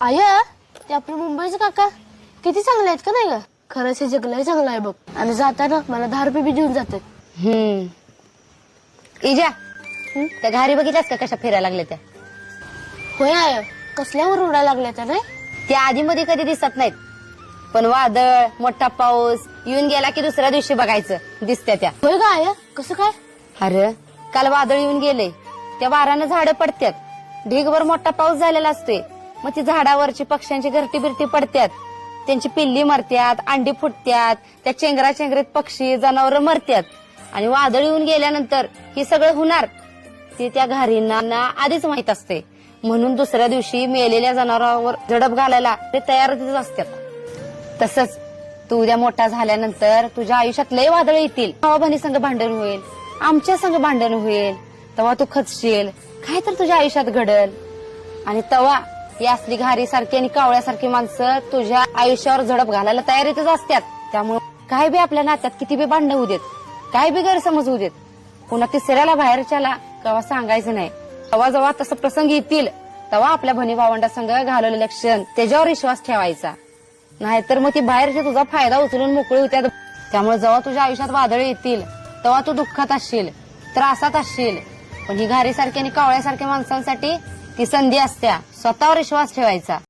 I ते आपले मुंबईचे काका. किती चांगले आहेत का नाही ग? खरंच हे जगलंय चांगलं आहे बघ. आणि जाताना मला दहा रुपये बी देऊन जातात हम्म. इजा त्या घारी बघितल्यास का कशा फिरायला लागल्या त्या? होय आय कसल्यावर उडायला लागल्या त्या नाही? त्या आधी मध्ये कधी दिसत नाहीत. पण वादळ मोठा पाऊस येऊन गेला की दुसऱ्या दिवशी बघायचं. दिसत्या त्या. होय का आय कसं काय? अरे काल वादळ येऊन गेले. त्या वारानं झाडं पडत्यात. ढीगभर मोठा पाऊस झालेला असतोय. मग ती झाडावरची पक्ष्यांची घरटी बिरटी पडत्यात. त्यांची पिल्ली मरत्यात अंडी फुटत्यात त्या चेंगरा चेंगरीत पक्षी जनावर मरत्यात. आणि वादळ येऊन गेल्यानंतर हे सगळं होणार. ते त्या घारींना आधीच माहीत असते. म्हणून दुसऱ्या दिवशी मेलेल्या जनावरांवर झडप घालायला ते तयारच असतात. तसंच तू उद्या मोठा झाल्यानंतर तुझ्या आयुष्यात लय वादळ येतील. भावाभानी संघ भांडण होईल. आमच्या संघ भांडण होईल. तेव्हा तू खचशील. काय तर तुझ्या आयुष्यात घडल. आणि तवा ही असली घारी सारखी आणि कावळ्यासारखी माणसं तुझ्या आयुष्यावर झडप घालायला तयारीतच असतात त्यामुळे काय बी आपल्या नात्यात किती बी भांडण होऊ देत काय बी गैरसमज होऊ देत पुन्हा तिसऱ्याला बाहेरच्याला कवा सांगायचं नाही. तेव्हा जेव्हा तसं प्रसंग येतील तेव्हा आपल्या भणी भावंडासंग घालवलेलं क्षण त्याच्यावर विश्वास ठेवायचा. नाहीतर मग ती बाहेरची तुझा फायदा उचलून मोकळी होत्या त्यामुळे जेव्हा तुझ्या आयुष्यात वादळ येतील तेव्हा तू दुःखात असशील त्रासात असशील. पण ही घारीसारखी आणि कावळ्यासारख्या माणसांसाठी ती संधी असत्या. स्वतःवर विश्वास ठेवायचा.